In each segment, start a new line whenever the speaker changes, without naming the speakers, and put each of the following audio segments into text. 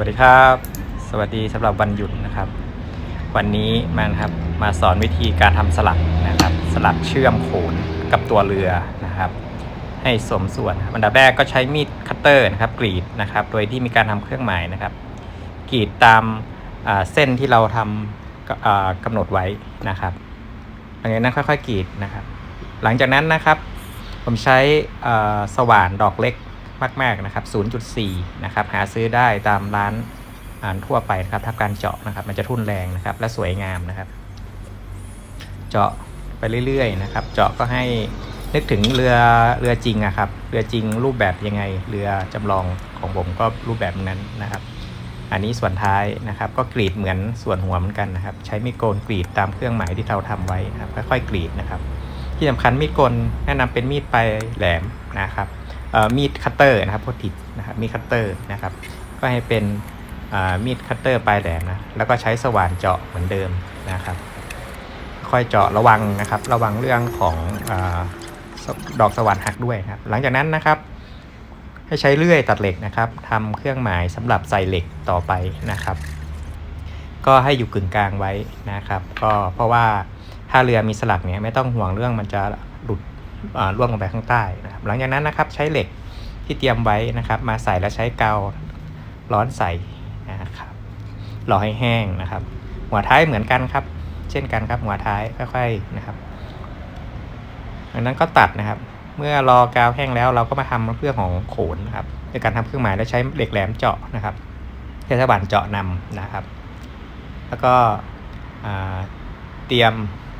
วัสดีครับ สวัสดีสำหรับวันหยุดนะครับ วันนี้มาครับมาสอนวิธีการทำสลักนะครับ สลักเชื่อมโขนกับตัวเรือนะครับ ให้สมส่วนครับอันดับแรกก็ใช้มีดคัตเตอร์นะครับกรีดนะครับ โดยที่มีการทำเครื่องหมายนะครับ กรีดตามาเส้นที่เราทำกอ่ากำหนดไว้นะครับหลังจากนั้นค่อยๆกรีดนะครับ หลังจากนั้นนะครับ ผมใช้สว่านดอกเล็ก มาก ๆ นะครับ 0.4 นะครับ หาซื้อได้ตามร้านอ่านทั่วไปนะครับทำการเจาะนะครับ มันจะทุ่นแรงนะครับ และสวยงามนะครับ เจาะไปเรื่อย ๆ นะครับ เจาะก็ให้นึกถึงเรือเรือจริงอะครับ เรือจริงรูปแบบยังไง เรือจำลองของผมก็รูปแบบนั้นนะครับ อันนี้ส่วนท้ายนะครับ ก็กรีดเหมือนส่วนหัวเหมือนกันนะครับ ใช้มีดโกนกรีดตามเครื่องหมายที่เราทำไว้นะครับค่อยๆกรีดนะครับ ที่สำคัญมีดโกนแนะนำเป็นมีดปลายแหลมนะครับ มีดคัตเตอร์นะครับพูดผิดนะครับมีดคัตเตอร์นะครับ ก็ให้เป็นมีดคัตเตอร์ปลายแหลมนะแล้วก็ใช้สว่านเจาะเหมือนเดิมนะครับ ค่อยเจาะระวังนะครับ ระวังเรื่องของอดอกสว่านหักด้วยครับ หลังจากนั้นนะครับ ให้ใช้เลื่อยตัดเหล็กนะครับทำเครื่องหมายสำหรับใส่เหล็กต่อไปนะครับ ก็ให้อยู่กึ่งกลางไว้นะครับ ก็เพราะว่าถ้าเรือมีสลักเนี่ยไม่ต้องห่วงเรื่องมันจะ ร่วงลงไปข้างใต้นะครับหลังจากนั้นนะครับใช้เหล็กที่เตรียมไว้นะครับ มาใส่แล้วใช้กาวร้อนใส่นะครับรอให้แห้งนะครับ หัวท้ายเหมือนกันครับ เช่นกันครับหัวท้ายค่อยๆนะครับดังนั้นก็ตัดนะครับ เมื่อรอกาวแห้งแล้วเราก็มาทำเรื่องของโขนนะครับในการทำเครื่องหมายและใช้เหล็กแหลมเจาะนะครับเทศบาลเจาะนำนะครับ แล้วก็เตรียม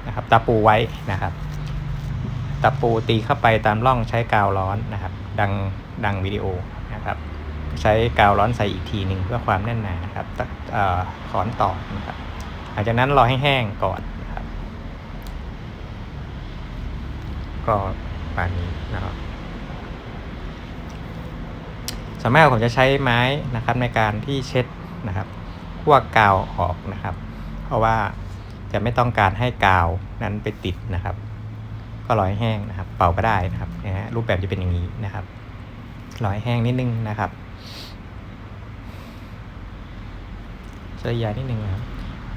นะครับตะปูไว้นะครับะปูตีเข้าไปตามร่องใช้กาวร้อนนะครับ ดังดังวิดีโอนะครับ ใช้กาวร้อนใส่อีกทีหนึ่งเพื่อความแน่นหนานะครับตะเอ่อขอนต่อนะครับหลังจากนั้นรอให้แห้งก่อนนะครับ ก็ปาณนี้นะครับส่วนมากผมจะใช้ไม้นะครับในการที่เช็ดนะครับพวกกาวออกนะครับ เพราะว่าจะไม่ต้องการให้กาวนั้นไปติดนะครับ ก็ร้อให้แห้งนะครับ เป่าก็ได้นะครับนะฮะรูปแบบจะเป็นอย่างนี้นะครับร้อให้แห้งนิดนึงนะครับใช้ยานิดนึงนะครับ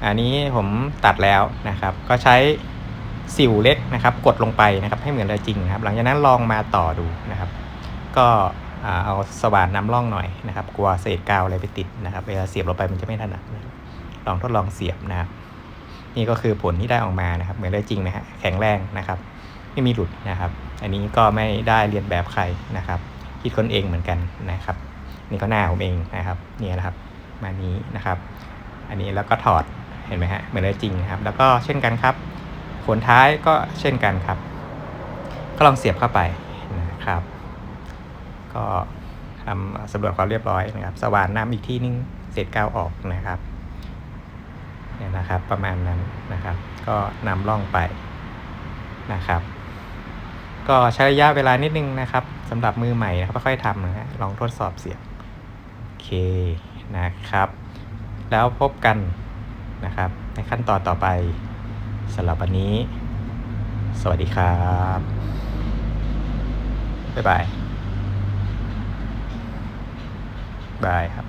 อันนี้ผมตัดแล้วนะครับ ก็ใช้สิวเล็กนะครับ กดลงไปนะครับให้เหมือนเรือจริงนะครับ หลังจากนั้นลองมาต่อดูนะครับ ก็เอาสว่านน้ำร่องหน่อยนะครับ กลัวเศษกาวอะไรไปติดนะครับ เวลาเสียบลงไปมันจะไม่ถนัดนะลองทดลองเสียบนะครับ นี่ก็คือผลที่ได้ออกมานะครับ เหมือนเรือจริงนะฮะแข็งแรงนะครับ ไม่มีหลุดนะครับ อันนี้ก็ไม่ได้เรียนแบบใครนะครับ คิดคนเองเหมือนกันนะครับ นี่ก็หน้าผมเองนะครับเนี่ยนะครับ มานี้นะครับ อันนี้แล้วก็ถอดเห็นไหมฮะเหมือนเรือจริงครับ แล้วก็เช่นกันครับขนท้ายก็เช่นกันครับ ก็ลองเสียบเข้าไปนะครับ ก็ทำสำรวจความเรียบร้อยนะครับ สว่านน้ำอีกที่นึงเศษกาวออกนะครับเนี่ยนะครับประมาณนั้นนะครับ ก็นำล่องไปนะครับ ก็ใช้ระยะเวลานิดนึงนะครับสำหรับมือใหม่นะครับค่อยๆทำนะฮะลองทดสอบเสียบโอเคนะครับ แล้วพบกันนะครับในขั้นตอนต่อไปสำหรับวันนี้ สวัสดีครับ บ๊ายบาย บายครับ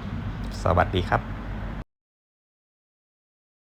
สวัสดีครับ